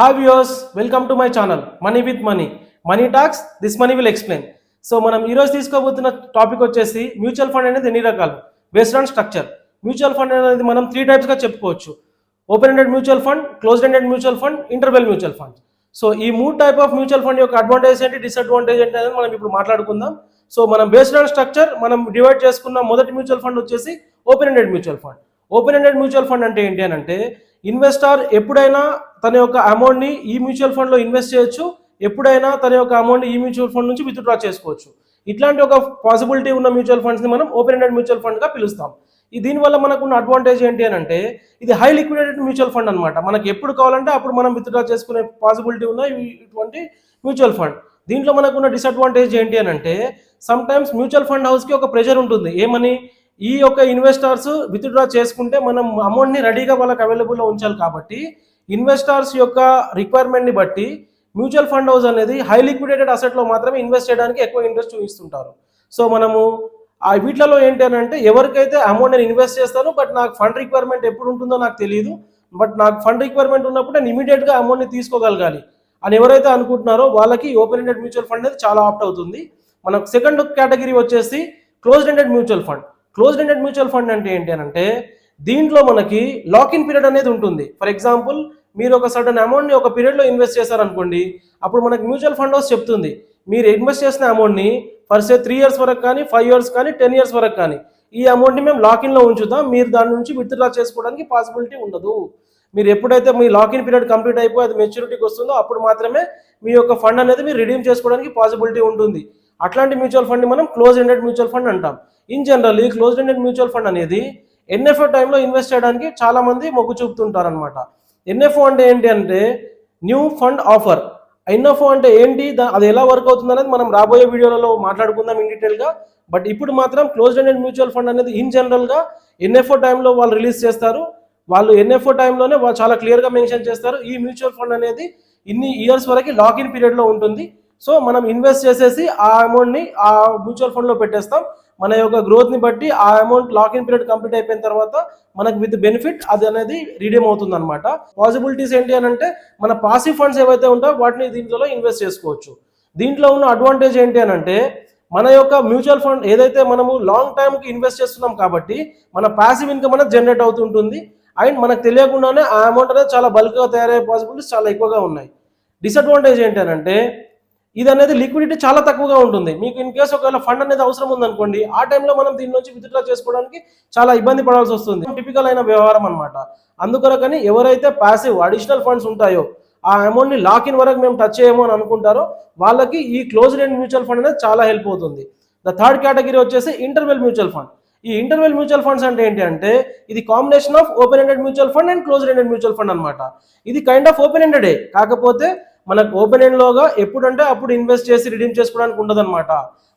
Hi viewers welcome to my channel money with money money talks this money will explain so మనం ఈరోజు తీసుకోబోతున్న topic వచ్చేసి mutual fund అనేది ఎన్ని రకాలు? Based on structure mutual fund అనేది మనం త్రీ టైప్స్గా చెప్పుకోవచ్చు. Open ended mutual fund close ended mutual fund interval mutual fund so ఈ మూడు టైప్ ఆఫ్ మ్యూచువల్ ఫండ్ యొక్క అడ్వాంటేజ్ ఏంటి డిసడ్వాంటేజ్ ఏంటి అనేది మనం ఇప్పుడు మాట్లాడుకుందాం. సో మనం బేస్డ్ ఆన్ స్ట్రక్చర్ మనం డివైడ్ చేసుకున్న మొదటి మ్యూచువల్ ఫండ్ వచ్చేసి open ended mutual fund open ended mutual fund అంటే ఏంటి అని అంటే ఇన్వెస్టర్ ఎప్పుడైనా తన యొక్క అమౌంట్ని ఈ మ్యూచువల్ ఫండ్లో ఇన్వెస్ట్ చేయొచ్చు. ఎప్పుడైనా తన యొక్క అమౌంట్ ఈ మ్యూచువల్ ఫండ్ నుంచి విత్డ్రా చేసుకోవచ్చు. ఇట్లాంటి ఒక పాసిబిలిటీ ఉన్న మ్యూచువల్ ఫండ్స్ని మనం ఓపెన్ ఎండెడ్ మ్యూచువల్ ఫండ్గా పిలుస్తాం. ఈ దీనివల్ల మనకున్న అడ్వాంటేజ్ ఏంటి అని అంటే ఇది హై లిక్విడేటెడ్ మ్యూచువల్ ఫండ్ అనమాట మనకి ఎప్పుడు కావాలంటే అప్పుడు మనం విత్డ్రా చేసుకునే పాసిబిలిటీ ఉన్న ఇటువంటి మ్యూచువల్ ఫండ్. దీంట్లో మనకున్న డిసడ్వాంటేజ్ ఏంటి అని అంటే సమ్టైమ్స్ మ్యూచువల్ ఫండ్ హౌస్కి ఒక ప్రెషర్ ఉంటుంది. ఏమని? ఈ యొక్క ఇన్వెస్టర్స్ విత్డ్రా చేసుకుంటే మనం అమౌంట్ని రెడీగా వాళ్ళకి అవైలబుల్లో ఉంచాలి కాబట్టి ఇన్వెస్టర్స్ యొక్క రిక్వైర్మెంట్ని బట్టి మ్యూచువల్ ఫండ్ హౌస్ అనేది హై లిక్విడేటెడ్ అసెట్లో మాత్రమే ఇన్వెస్ట్ చేయడానికి ఎక్కువ ఇంట్రెస్ట్ చూపిస్తుంటారు. సో మనము ఆ వీటిలలో ఏంటి అని అంటే ఎవరికైతే అమౌంట్ నేను ఇన్వెస్ట్ చేస్తాను బట్ నాకు ఫండ్ రిక్వైర్మెంట్ ఎప్పుడు ఉంటుందో నాకు తెలియదు బట్ నాకు ఫండ్ రిక్వైర్మెంట్ ఉన్నప్పుడు నేను ఇమీడియట్గా అమౌంట్ని తీసుకోగలగాలి అని ఎవరైతే అనుకుంటున్నారో వాళ్ళకి ఓపెన్ ఎండెడ్ మ్యూచువల్ ఫండ్ అనేది చాలా ఆప్ట్ అవుతుంది. మనకు సెకండ్ కేటగిరీ వచ్చేసి close ended mutual fund closed ended mutual fund అంటే ఏంటి అని అంటే దీంట్లో మనకి లాకిన్ పీరియడ్ అనేది ఉంటుంది. ఫర్ ఎగ్జాంపుల్ మీరు ఒక సడన్ అమౌంట్ని ఒక పీరియడ్లో ఇన్వెస్ట్ చేశారనుకోండి అప్పుడు మనకి మ్యూచువల్ ఫండ్ హౌస్ చెప్తుంది. మీరు ఇన్వెస్ట్ చేసిన అమౌంట్ని ఫర్ సే త్రీ ఇయర్స్ వరకు కానీ ఫైవ్ ఇయర్స్ కానీ టెన్ ఇయర్స్ వరకు కానీ ఈ అమౌంట్ని మేము లాకిన్లో ఉంచుతాం. మీరు దాని నుంచి విత్డ్రా చేసుకోవడానికి పాసిబిలిటీ ఉండదు. మీరు ఎప్పుడైతే మీ లాకిన్ పీరియడ్ కంప్లీట్ అయిపోయి అది మెచ్యూరిటీకి వస్తుందో అప్పుడు మాత్రమే మీ యొక్క ఫండ్ అనేది మీరు రిడీమ్ చేసుకోవడానికి పాసిబిలిటీ ఉంటుంది. అట్లాంటి మ్యూచువల్ ఫండ్ని మనం క్లోజ్ ఎండెడ్ మ్యూచువల్ ఫండ్ అంటాం. ఇన్ జనరల్ ఈ క్లోజ్ ఎండెడ్ మ్యూచువల్ ఫండ్ అనేది ఎన్ఎఫ్ఓ టైంలో ఇన్వెస్ట్ చేయడానికి చాలామంది మొగ్గు చూపుతుంటారనమాట ఎన్ఎఫ్ఓ అంటే ఏంటి అంటే న్యూ ఫండ్ ఆఫర్. ఎన్ఎఫ్ఓ అంటే ఏంటి? అది ఎలా వర్క్ అవుతుంది అనేది మనం రాబోయే వీడియోలలో మాట్లాడుకుందాం ఇన్ డీటెయిల్గా. బట్ ఇప్పుడు మాత్రం క్లోజ్ ఎండెడ్ మ్యూచువల్ ఫండ్ అనేది ఇన్ జనరల్గా ఎన్ఎఫ్ఓ టైంలో వాళ్ళు రిలీజ్ చేస్తారు. వాళ్ళు ఎన్ఎఫ్ఓ టైంలోనే వాళ్ళు చాలా క్లియర్గా మెన్షన్ చేస్తారు. ఈ మ్యూచువల్ ఫండ్ అనేది ఇన్ని ఇయర్స్ వరకు లాక్ ఇన్ పీరియడ్లో ఉంటుంది. సో మనం ఇన్వెస్ట్ చేసేసి ఆ అమౌంట్ని ఆ మ్యూచువల్ ఫండ్లో పెట్టేస్తాం. మన యొక్క గ్రోత్ని బట్టి ఆ amount lock in period complete అయిపోయిన తర్వాత మనకు విత్ బెనిఫిట్ అది అనేది రిడీమ్ అవుతుంది అనమాట పాసిబిలిటీస్ ఏంటి అని అంటే మన పాసివ్ ఫండ్స్ ఏవైతే ఉంటాయో వాటిని దీంట్లో ఇన్వెస్ట్ చేసుకోవచ్చు. దీంట్లో ఉన్న అడ్వాంటేజ్ ఏంటి అని అంటే మన యొక్క మ్యూచువల్ ఫండ్ ఏదైతే మనము లాంగ్ టైంకి ఇన్వెస్ట్ చేస్తున్నాం కాబట్టి మన పాసివ్ ఇన్కమ్ అనేది జనరేట్ అవుతుంటుంది అండ్ మనకు తెలియకుండానే ఆ అమౌంట్ అనేది చాలా బల్క్గా తయారయ్యే పాసిబిలిటీస్ చాలా ఎక్కువగా ఉన్నాయి. డిసడ్వాంటేజ్ ఏంటి అని అంటే ఇది అనేది లిక్విడిటీ చాలా తక్కువగా ఉంటుంది. మీకు ఇన్ కేసు ఒకవేళ ఫండ్ అనేది అవసరం ఉందనుకోండి ఆ టైంలో మనం దీని నుంచి విత్డ్రా చేసుకోవడానికి చాలా ఇబ్బంది పడాల్సి వస్తుంది. టిపికల్ అయిన వ్యవహారం అనమాట అందుకొరకని ఎవరైతే పాసివ్ అడిషనల్ ఫండ్స్ ఉంటాయో ఆ అమౌంట్ని లాక్ ఇన్ వరకు మేము టచ్ చేయము అని అనుకుంటారో వాళ్ళకి ఈ క్లోజ్ ఎండ్ మ్యూచువల్ ఫండ్ అనేది చాలా హెల్ప్ అవుతుంది. ద థర్డ్ కేటగిరీ వచ్చేసి ఇంటర్వెల్ మ్యూచువల్ ఫండ్ ఈ ఇంటర్వెల్ మ్యూచువల్ ఫండ్స్ అంటే ఏంటి అంటే ఇది combination of open ended mutual fund and close ended mutual fund అనమాట ఇది కైండ్ ఆఫ్ ఓపెన్ ఎండెడే కాకపోతే మనకు ఓపెన్ ఎండ్ లోగా ఎప్పుడంటే అప్పుడు ఇన్వెస్ట్ చేసి రిడీమ్ చేసుకోవడానికి ఉండదన్నమాట.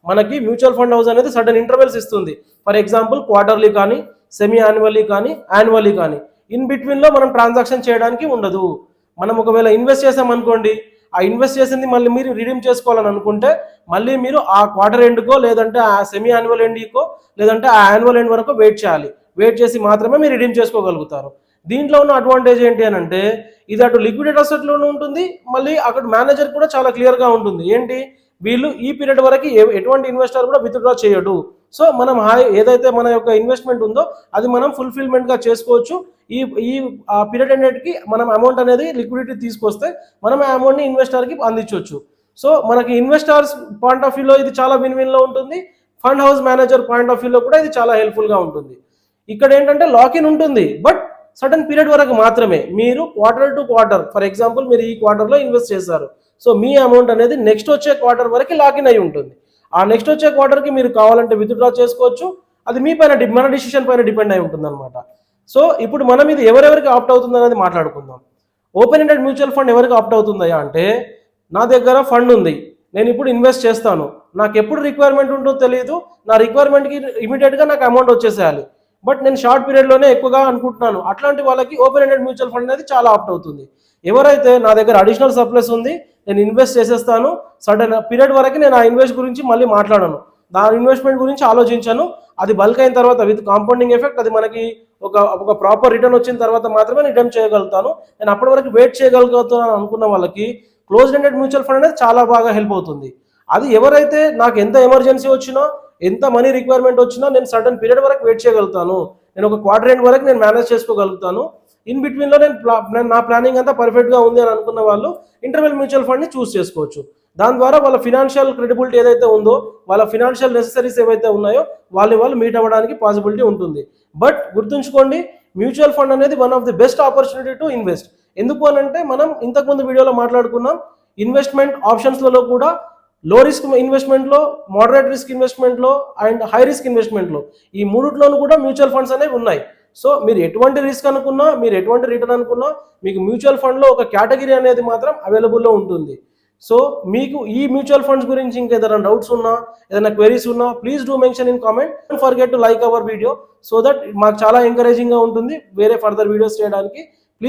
మనకి మ్యూచువల్ ఫండ్ హౌస్ అనేది సడన్ ఇంటర్వెల్స్ ఇస్తుంది. ఫర్ ఎగ్జాంపుల్ క్వార్టర్లీ కానీ సెమీ యాన్యువల్లీ కానీ యాన్యువల్లీ కానీ. ఇన్ బిట్వీన్లో మనం ట్రాన్సాక్షన్ చేయడానికి ఉండదు. మనం ఒకవేళ ఇన్వెస్ట్ చేసామనుకోండి ఆ ఇన్వెస్ట్ చేసింది మళ్ళీ మీరు రిడీమ్ చేసుకోవాలని అనుకుంటే మళ్ళీ మీరు ఆ క్వార్టర్ ఎండ్కో లేదంటే ఆ సెమీ యాన్యువల్ ఎండ్కో లేదంటే ఆ యాన్యువల్ ఎండ్ వరకు వెయిట్ చేయాలి. వెయిట్ చేసి మాత్రమే మీరు రిడీమ్ చేసుకోగలుగుతారు. దీంట్లో ఉన్న అడ్వాంటేజ్ ఏంటి అని అంటే ఇది అటు లిక్విడేట్ అసెట్లోనూ ఉంటుంది. మళ్ళీ అక్కడ మేనేజర్ కూడా చాలా క్లియర్గా ఉంటుంది. ఏంటి? వీళ్ళు ఈ పీరియడ్ వరకు ఎటువంటి ఇన్వెస్టర్ కూడా విత్డ్రా చేయడు. సో మనం ఏదైతే మన యొక్క ఇన్వెస్ట్మెంట్ ఉందో అది మనం ఫుల్ఫిల్మెంట్గా చేసుకోవచ్చు. ఈ ఈ పీరియడ్ అనేటికి మనం అమౌంట్ అనేది లిక్విడిటీ తీసుకొస్తే మనం ఆ అమౌంట్ని ఇన్వెస్టర్కి అందించవచ్చు. సో మనకి ఇన్వెస్టర్స్ పాయింట్ ఆఫ్ వ్యూలో ఇది చాలా విన్ విన్లో ఉంటుంది. Fund house manager point of వ్యూలో కూడా ఇది చాలా హెల్ప్ఫుల్గా ఉంటుంది. ఇక్కడ ఏంటంటే లాకిన్ ఉంటుంది. బట్ సడన్ పీరియడ్ వరకు మాత్రమే. మీరు quarter to quarter for example మీరు ఈ క్వార్టర్లో ఇన్వెస్ట్ చేశారు. సో మీ అమౌంట్ అనేది నెక్స్ట్ వచ్చే క్వార్టర్ వరకు లాకిన్ అయి ఉంటుంది. ఆ నెక్స్ట్ వచ్చే క్వార్టర్కి మీరు కావాలంటే విత్డ్రా చేసుకోవచ్చు. అది మీ పైన డి- మన డిసిషన్ పైన డిపెండ్ అయి ఉంటుంది అనమాట సో ఇప్పుడు మనం ఇది ఎవరెవరికి ఆప్ట్ అవుతుంది అనేది మాట్లాడుకుందాం. ఓపెన్ ఎండెడ్ మ్యూచువల్ ఫండ్ ఎవరికి ఆప్ట్ అవుతుందా అంటే నా దగ్గర ఫండ్ ఉంది. నేను ఇప్పుడు ఇన్వెస్ట్ చేస్తాను. నాకు ఎప్పుడు రిక్వైర్మెంట్ ఉంటుందో తెలియదు నా రిక్వైర్మెంట్కి ఇమీడియట్గా నాకు అమౌంట్ వచ్చేసేయాలి. బట్ నేను షార్ట్ పీరియడ్లోనే ఎక్కువగా అనుకుంటున్నాను. అట్లాంటి వాళ్ళకి ఓపెన్ ఎండెడ్ మ్యూచువల్ ఫండ్ అనేది చాలా ఆప్ట్ అవుతుంది. ఎవరైతే నా దగ్గర అడిషనల్ సప్లెస్ ఉంది నేను ఇన్వెస్ట్ చేసేస్తాను. సడన్ పీరియడ్ వరకు నేను ఆ ఇన్వెస్ట్ గురించి మళ్ళీ మాట్లాడను. దాని ఇన్వెస్ట్మెంట్ గురించి ఆలోచించాను. అది బల్క్ అయిన తర్వాత విత్ కాంపౌండింగ్ ఎఫెక్ట్ అది మనకి ఒక ఒక ప్రాపర్ రిటర్న్ వచ్చిన తర్వాత మాత్రమే రిటర్న్ చేయగలుగుతాను. నేను అప్పటి వరకు వెయిట్ చేయగలుగుతాను అనుకున్న వాళ్ళకి క్లోజ్ ఎండెడ్ మ్యూచువల్ ఫండ్ అనేది చాలా బాగా హెల్ప్ అవుతుంది. అది ఎవరైతే నాకు ఎంత ఎమర్జెన్సీ వచ్చినా ఎంత మనీ రిక్వైర్మెంట్ వచ్చినా నేను సడన్ పీరియడ్ వరకు వెయిట్ చేయగలుగుతాను. నేను ఒక క్వార్టర్ వరకు నేను మేనేజ్ చేసుకోగలుగుతాను. ఇన్ బిట్వీన్లో నేను ప్లా- నేను నా ప్లానింగ్ అంతా పర్ఫెక్ట్గా ఉంది అని అనుకున్న వాళ్ళు ఇంటర్వెల్ మ్యూచువల్ ఫండ్ని చూస్ చేసుకోవచ్చు. దాని ద్వారా వాళ్ళ ఫినాన్షియల్ క్రెడిబిలిటీ ఏదైతే ఉందో వాళ్ళ ఫినాన్షియల్ నెసెసరీస్ ఏవైతే ఉన్నాయో వాళ్ళని వాళ్ళు మీట్ అవ్వడానికి పాసిబిలిటీ ఉంటుంది. బట్ గుర్తుంచుకోండి మ్యూచువల్ ఫండ్ అనేది one of the best opportunity to invest ఎందుకు అని అంటే మనం ఇంతకుముందు వీడియోలో మాట్లాడుకున్నాం ఇన్వెస్ట్మెంట్ ఆప్షన్స్లలో కూడా లో రిస్క్ ఇన్వెస్ట్మెంట్లో మోడరేట్ రిస్క్ ఇన్వెస్ట్మెంట్లో అండ్ హై రిస్క్ ఇన్వెస్ట్మెంట్లో ఈ మూడిట్లోనూ కూడా మ్యూచువల్ ఫండ్స్ అనేవి ఉన్నాయి. సో మీరు ఎటువంటి రిస్క్ అనుకున్నా మీరు ఎటువంటి రిటర్న్ అనుకున్నా మీకు మ్యూచువల్ ఫండ్లో ఒక కేటగిరీ అనేది మాత్రం అవైలబుల్లో ఉంటుంది. సో మీకు ఈ మ్యూచువల్ ఫండ్స్ గురించి ఇంకా ఏదైనా డౌట్స్ ఉన్నా ఏదైనా క్వెరీస్ ఉన్నా please do mention in comment forget to like our video so that మాకు చాలా ఎంకరేజింగ్గా ఉంటుంది. వేరే ఫర్దర్ వీడియోస్ చేయడానికి.